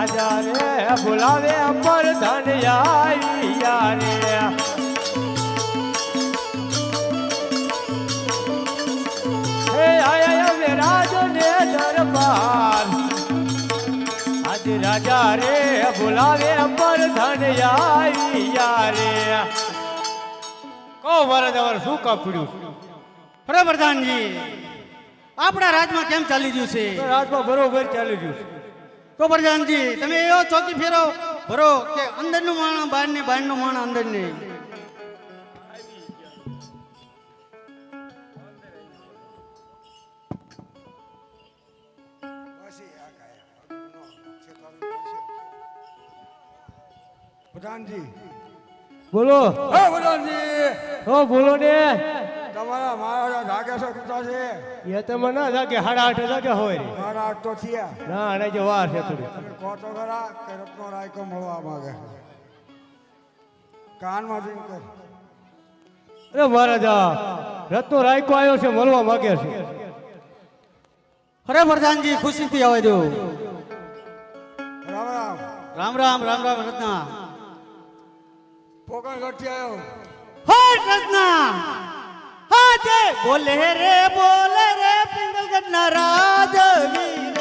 રાજા રે બોલાવે પર ધન આવ્યા રે હે આયા વે રાજ ને દરબાર આજે રાજા રે બોલાવે પર ધન આવ્યા રે કહો વરદવર શું કપડ્યું અરે પ્રધાનજી આપણા રાજમાં કેમ ચાલી રહ્યું છે? રાજમાં બરોબર ચાલી ગયું છે. તો પ્રધાનજી તમે એવો ચોકી ફેરો. ભરો કે અંદરનું માણ બહાર ને બહારનું માણ અંદર ને પ્રધાનજી બોલો. હે પ્રધાનજી હો બોલો ને. તમારા મહારાજા છે કુતા છે. એ તમે ના જાગે સાડા આઠ જાગે હોય. મારા આઠ તો થયા. ના અને જો વાર છે થોડી. તમે કહો તો ખરા કે રત્નો રાયકો મળવા માંગે. કાનમાં જઈને કર અરે મહારાજા રત્નો રાયકો આવ્યો છે મળવા માંગે છે. અરે પ્રધાનજી ખુશીથી આવે જો રામ રામ. રામ રામ રામ રામ રત્ના. પોકણ ગઠી આવ્યો હટ રત્ના! હા જે બોલે રે બોલે રે પિંગલગઢ ના રાજવી રે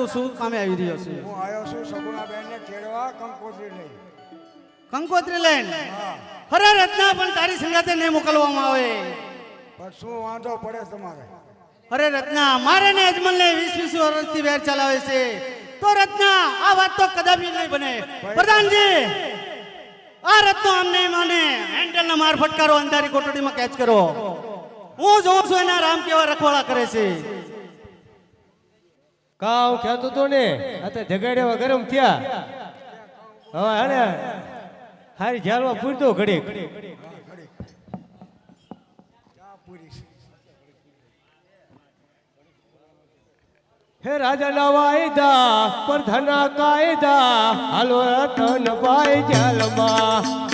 તું શું કામે આવી રહ્યો છે? હું આવ્યો છું સગુણા બેનને તેડવા કંકોત્રી લઈ કંકોત્રી લઈને અરે રત્ના પણ તારી સંગાતે નહીં મોકલવામાં આવે. પણ શું વાંધો પડે તમારે? અરે રત્ના મારે ને અજમલ ને વીસ વીસ વર્ષથી વેર ચલાવે છે. તો રત્ના આ વાત તો કદાપી નહીં બને. પ્રધાનજી આ રત્નો આમ નહીં માને. હેન્ડલ ના માર ફટકારો અંધારી કોટડીમાં કેચ કરો. હું જોઉં છું એના રામ કેવા રખવાડા કરે છે. કાવ કહેતો તો ને, અત્યારે જગાડ્યા ગરમ થયા. હવે હે હારી ઝાલવા પૂરતો છે હે રાજા ના વાયદા પ્રધાના કાયદા, હાલો રતન ભાઈ જાલમાં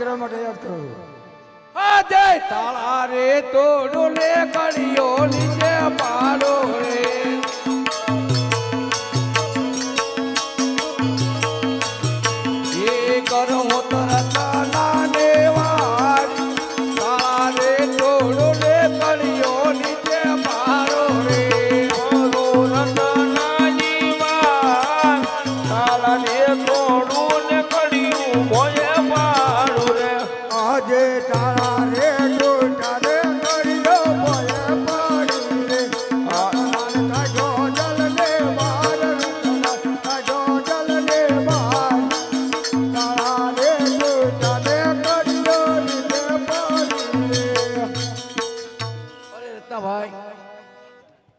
કરવા માટે યાદ કરો. જય તાળા રે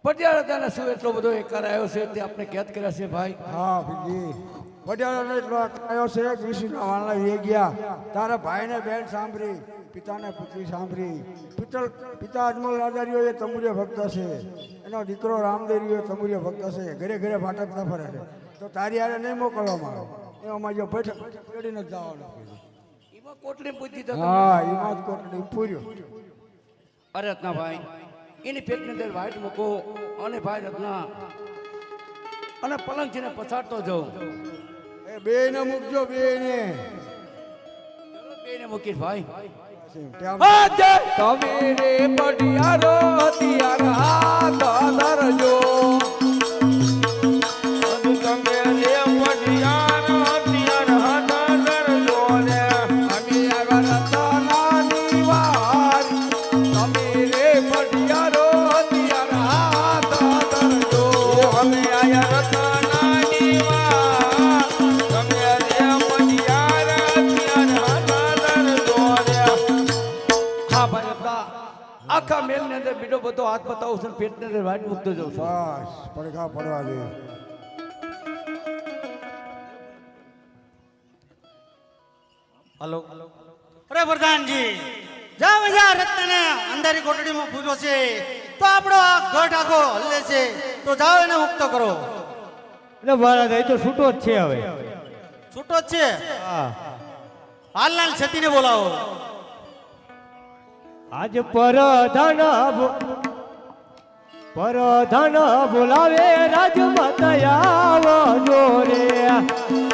પટિયાળા ત્યાંના શું છે તે આપણે કેદ કર્યા છે ભાઈ? હા બીજી પટેલોને એટલો આવ્યો છે વિષ્ણુના વાળા વે ગયા. તારા ભાઈને બેન સાંભળી પિતાને પુત્રી સાંભળી. પિતલ પિતા અજમલ રાજારીઓ એ તમુરીય ભક્ત છે એનો દીકરો રામદેરીઓ તમુરીય ભક્ત છે ઘરે ઘરે ભાટકતા ફરે. છે તો તારી આરે નહીં મોકલવામાં આવે એમાં જો બેઠક પેઢીને જ જવાનું કોટલી પૂછી હા એમાં જ કોટડી પૂર્યો. અરે રત્નાભાઈ એની પેટની અંદર વાઈટ મૂકો અને ભાઈ રત્ના અને પલંગજીને પછાડતો જાઉં બે ને મૂકજો બે ને બેને મૂકી ભાઈ. તમે રે પડિયારો હતિયારા હાથ ધરજો બધો હાથ બતાવું છું પેટને મૂકતો જાઉં છું. બસ પડઘા પડવા દે. હલો. અરે પ્રધાનજી જાવ જા રત્નને અંધારી કોટડીમાં પૂજો છે. તો આપણો આ ગઢ આખો હલ્લે છે. તો જાઓ એને મુક્ત કરો. એટલે મહારાજ એ તો છૂટો જ છે હવે. છૂટો જ છે? હાલલાલ છતીને બોલાવો. આજ પરધન બો- પરધન બોલાવે રાજમાતા આવો રે.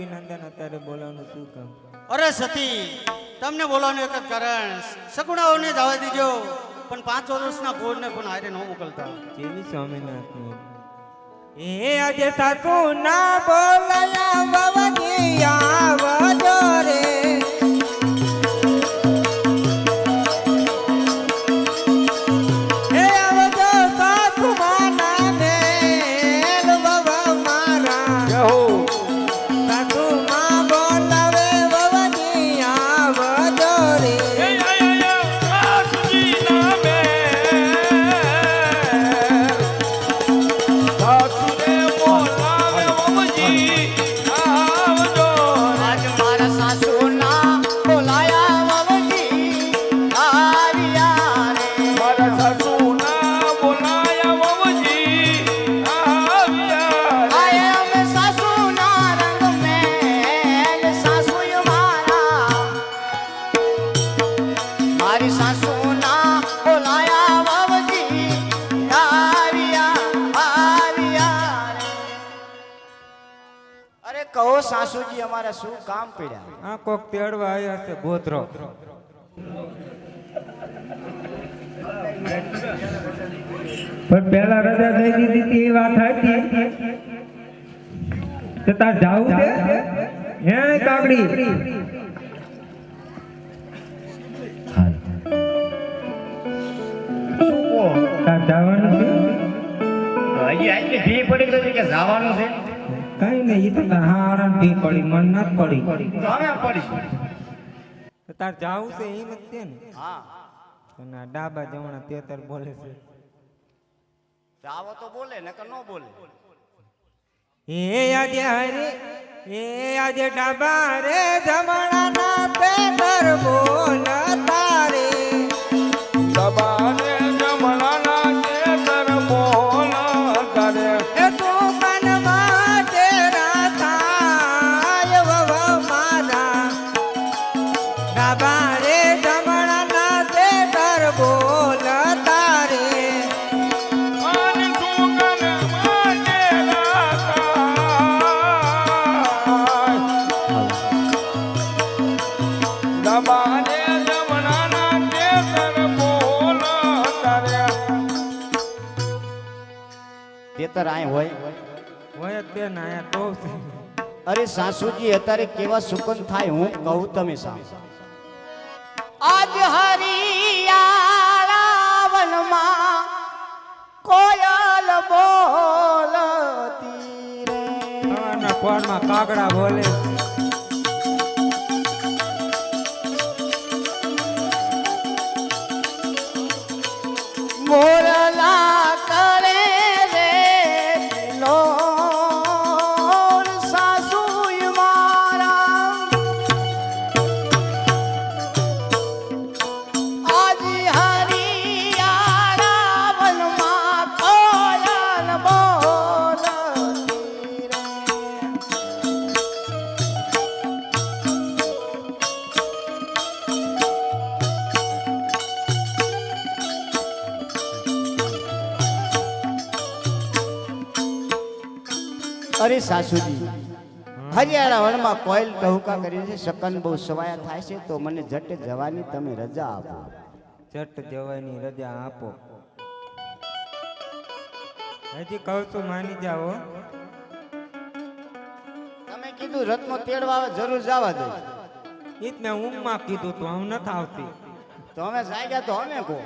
અભિનંદન અત્યારે બોલાવવાનું શું કામ? અરે સતી તમને બોલાવવાનું એક જ કારણ સગુણાઓને જવા દીજો. પણ પાંચ વર્ષના ભોજને પણ આરે ન મોકલતા. જેવી સ્વામિનાથની? એ આજે સાસુ ના બોલાયા બાબાજી આવજો રે. કામ પડ્યા. આ કોક તેડવા આવ્યા છે ગોધરો. પણ પેલા રજા થઈ દીધી હતી એ વાત હતી કે તાર જાવું છે? હે કાકડી? તાર જવાનું છે? હજી આટલી ભી પડી ગઈ કે જવાનું છે? કઈ નહીં ઈ તો હારણ ભી પડી મન ન પડી. હવે પડી. તો તાર જાવું છે એ નથી ને? હા. અને ડાબા જમણા તે તાર બોલે છે. જાવો તો બોલે ને કે ન બોલે. એ આજે હરે એ આજે ડાબા રે જમણા ના તેતર બોલતા. તેતર આ હોય. હોય જ તે આયા તો. અરે સાસુજી અત્યારે કેવા સુકન થાય હું કહું તમે સાંભળો આજ હરિયાળા વનમાં કોયલ બોલતી રે. કોણમાં કાગડા બોલે. સાસુજી. હરિયાળા કોઈલ કોયલ ટહુકા કરી છે શકન બહુ સવાયા થાય છે તો મને જટ જવાની તમે રજા આપો. જટ જવાની રજા આપો. હજી કહું છું માની જાઓ. તમે કીધું રત્નો તેડવા આવે જરૂર જવા દે. ઈ જ મેં ઊંઘમાં કીધું તો હું નથી આવતી. તો અમે જાગ્યા તો અમે કહો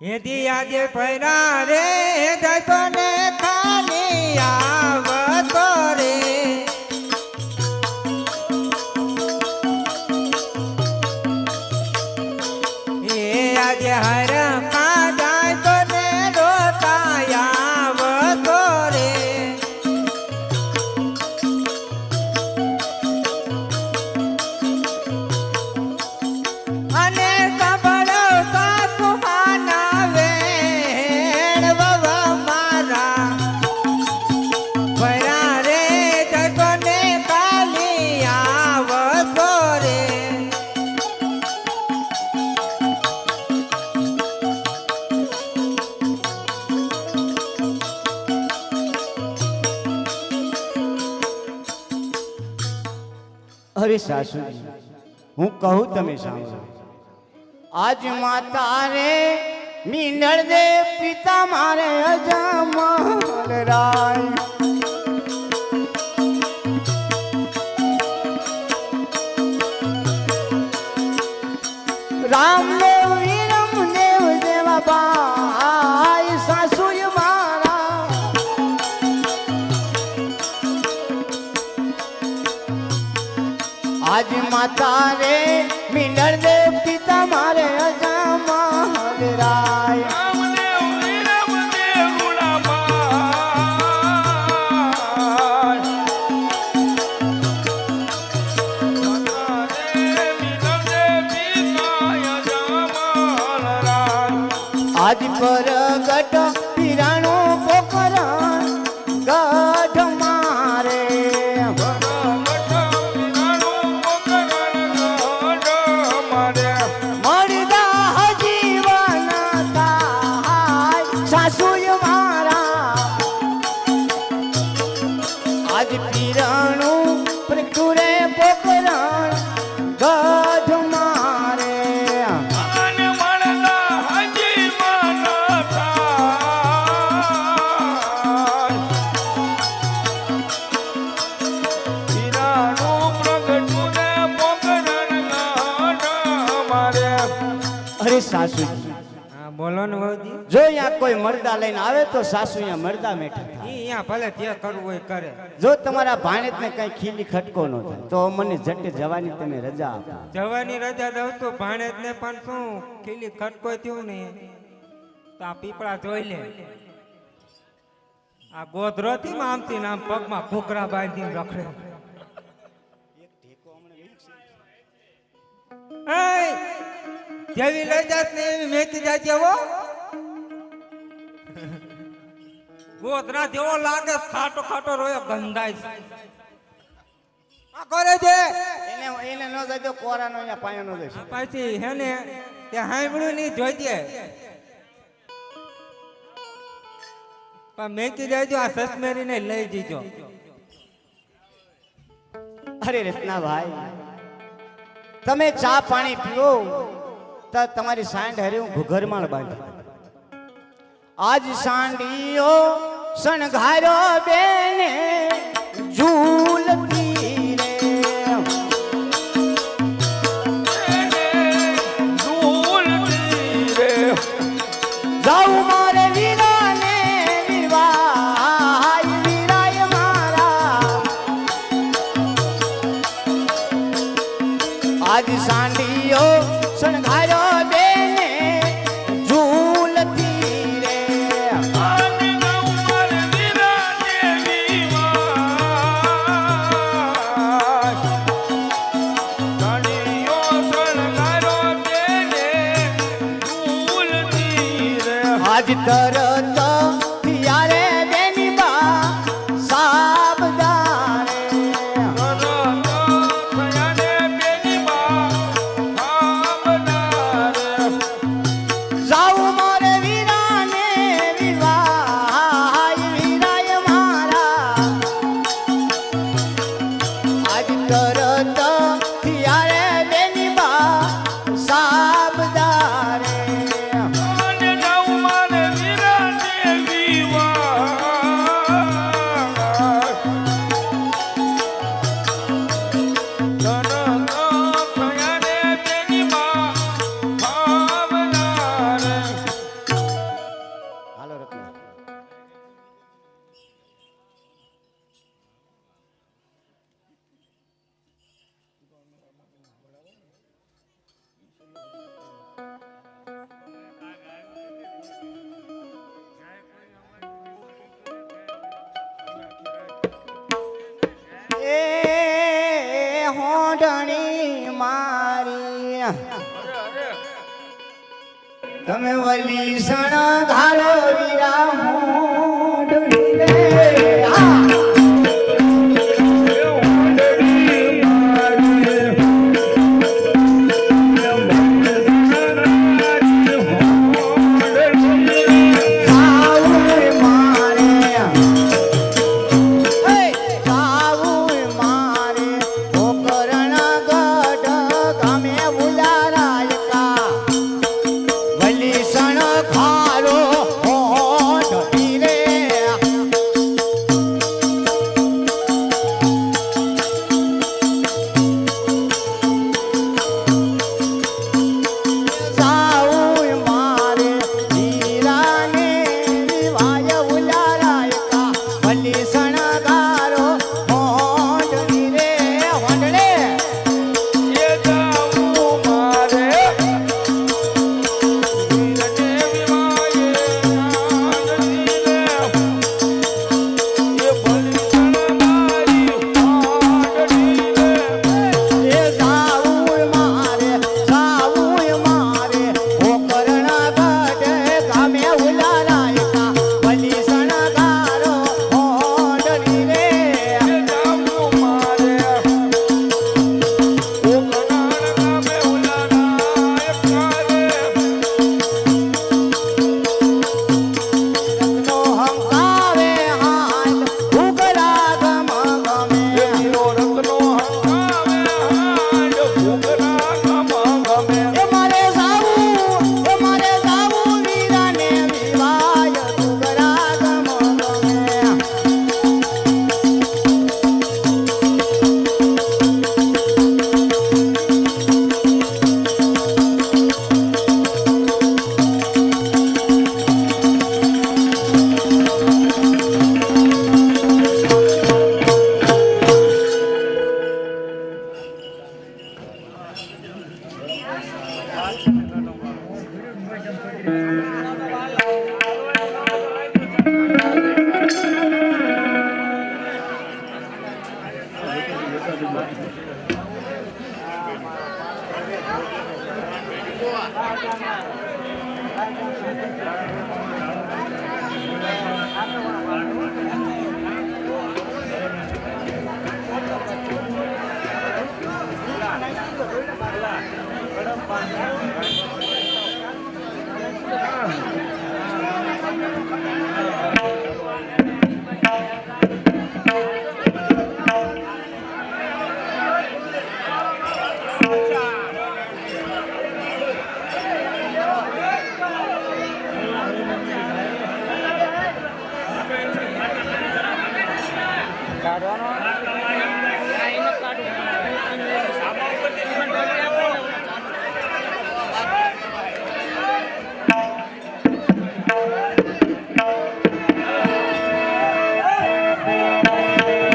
હેદી આજે ફર્યા રે જતો ને ખાલી આવતો રે. અરે સાસુજી. હું કહું તમે સાંભળો. આજ માતા રે મીનળ દે, પિતા મારે અજમલ રાય. આજ માતા સાસુજી સાસુ. બોલો ને જો અહીંયા કોઈ મરદા લઈને આવે તો સાસુ અહીંયા મરદા મેઠા અહીંયા ભલે ત્યાં કરવું હોય કરે. જો તમારા ભાણેજને કઈ ખીલી ખટકો ન થાય તો મને જટે જવાની તમે રજા આપો. જવાની રજા દઉં તો ભાણેજ ને પણ શું? ખીલી ખટકો થયું ને. તો આ પીપળા જોઈ લે. આ ગોધરો થી આમથી ને આમ પગમાં ઘૂઘરા બાંધીને રખડે. એય! જેવી લઈ જાત ને એવી મેકી જાય હો. ગોધરા જેવો લાગે ખાટો ખાટો રોયો ગંધાય છે. આ કરે છે? એને એને ન જજો કોરાનો અહીંયા પાયો ન જશે પછી હે ને તે સાંભળ્યું નહીં જોઈજે પણ મેકી દેજો આ સસમેરીને લઈ જજો. અરે રત્નાભાઈ તમે ચા પાણી પીઓ. તો તમારી સાંડ હરે હું ઘુઘરમાળ બાંધી. આજ સાંડીઓ શણગારો બેને ઝૂલતી